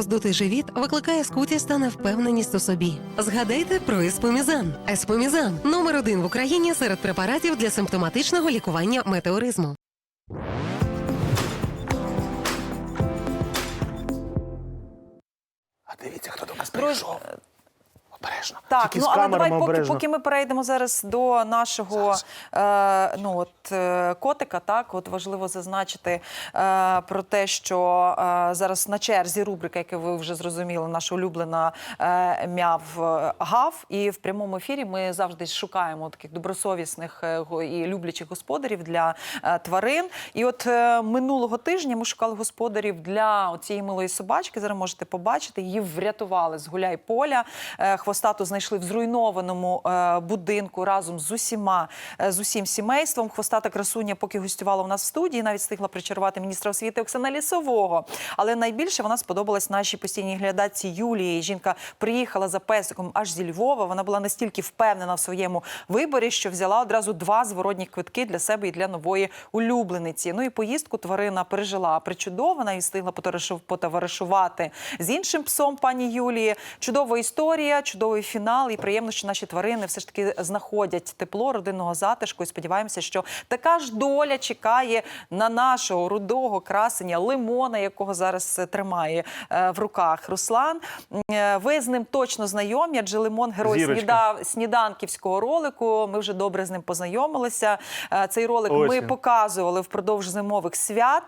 Роздутий живіт викликає скутість та невпевненість у собі. Згадайте про еспомізан. Еспомізан номер один в Україні серед препаратів для симптоматичного лікування метеоризму. А дивіться, хто до нас прийшов. Обережно. Так, Тільки ну з але давай, поки, обережно. поки ми перейдемо зараз до нашого е, ну, от, е, котика, так от важливо зазначити е, про те, що е, зараз на черзі рубрика, яку ви вже зрозуміли, наша улюблена е, мяв е, гав. І в прямому ефірі ми завжди шукаємо таких добросовісних е, і люблячих господарів для е, тварин. І от е, минулого тижня ми шукали господарів для цієї милої собачки. Зараз можете побачити, її врятували з гуляй поля. Е, Хвостату знайшли в зруйнованому е, будинку разом з усіма е, з усім сімейством. Хвостата красуня, поки гостювала у нас в студії, навіть встигла причарувати міністра освіти Оксана Лісового. Але найбільше вона сподобалась нашій постійній глядачці Юлії. Жінка приїхала за песиком аж зі Львова. Вона була настільки впевнена в своєму виборі, що взяла одразу два зворотні квитки для себе і для нової улюблениці. Ну і поїздку тварина пережила причудована і встигла потоваришу- потоваришувати з іншим псом пані Юлії. Чудова історія, чудовий фінал. І приємно, що наші тварини все ж таки знаходять тепло родинного затишку. І сподіваємося, що така ж доля чекає на нашого рудого красення лимона, якого зараз е, тримає е, в руках Руслан. Е, Ви з ним точно знайомі, адже лимон герой сніда сніданківського ролику. Ми вже добре з ним познайомилися. Цей ролик Ось ми показували впродовж зимових свят.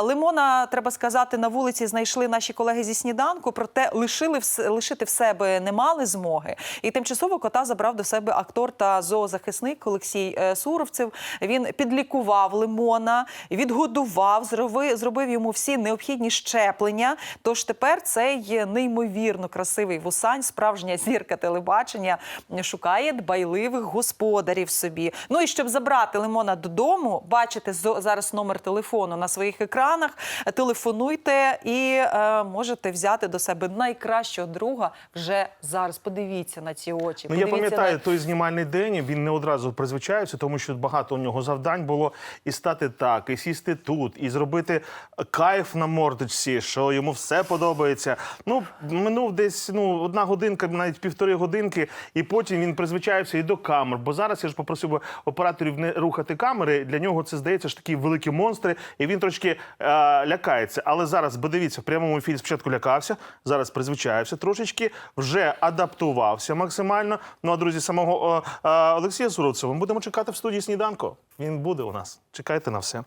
Лимона, треба сказати, на вулиці знайшли наші колеги зі сніданку, проте лишили лишити в себе не мали змоги. І тимчасово кота забрав до себе актор та зоозахисник Олексій е, Суровцев. Він підлікував лимона, відгодував, зробив, зробив йому всі необхідні щеплення. Тож тепер цей неймовірно красивий вусань, справжня зірка телебачення, шукає дбайливих господарів собі. Ну і щоб забрати лимона додому, бачите зараз номер телефону на своїх екранах. Телефонуйте і е, можете взяти до себе найкращого друга вже зараз. Подивіться на ці очі. Ну, я пам'ятаю на... той знімальний день. Він не одразу призвичається, тому що багато у нього завдань було і стати так, і сісти тут, і зробити кайф на мордочці, що йому все подобається. Ну минув десь ну одна годинка, навіть півтори годинки, і потім він призвичається і до камер. Бо зараз я ж попросив би операторів не рухати камери. Для нього це здається ж такі великі монстри, і він трошки е, лякається. Але зараз, бо дивіться, в прямому ефірі спочатку лякався, зараз призвичаєвся трошечки, вже адаптувався максимально. Ну а друзі, самого Олексія Суровцева ми будемо чекати в студії сніданку. Він буде у нас. Чекайте на все.